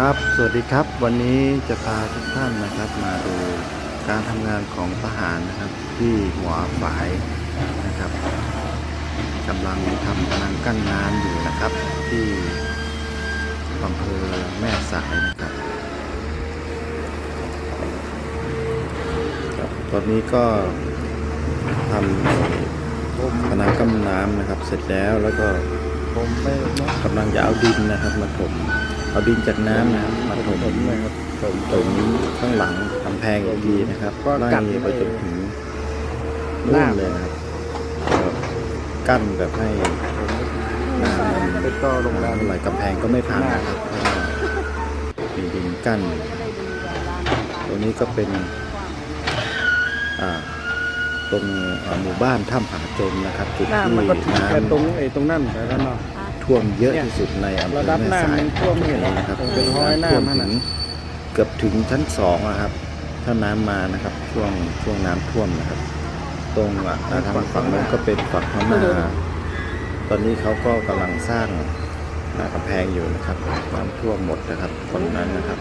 ครับ สวัสดีครับ วันนี้จะพาทุกท่านนะครับ มาดูการทำงานของทหารนะครับ ที่หัวฝายนะครับกำลังทำพนังกั้นน้ำอยู่นะครับ ที่อำเภอแม่สายนะครับครับ ตอนนี้ก็ทำพนังกั้นน้ำนะครับ เสร็จแล้วแล้วก็กำลังจะเอาดินนะครับมาถม เอาดินจากน้ำนะครับมาถมผมเลยครับผมถมข้างหลังกำแพงอีกทีนะครับก็ไล่กันไปจนถึงนู่นเลยนะครับกั้นแบบให้น้ำมันไปต่อโรงแรมไหลกำแพงก็ไม่พังนะครับมีดินกั้นตรงนี้ก็เป็นตรงหมู่บ้านถ้ำผาจมนะครับจุดที่มันก็ถึงน้แค่ตรงไอ้ตรงนั่นแต่แล้วเนาะ ท่วมเยอะที่สุดในอำเภระอดับแม่น้ำสายมันท่วมไม่เห็นหรอกนะครับเป็นร้อยหน้าท่วมนั่นถึน่ะ งเกือบถึงชั้นสองอะครับ ถ้าน้ำมานะครับ ช่วงช่วงน้ำท่วมนะครับ ตรงอะทางฝั่งนั้นก็เป็นฝั่งพม่าตอนนี้เขาก็กำลังสร้างอ่ากำแพงอยู่นะครับน้ำท่วมหมดนะครับตรงนั้นนะครับ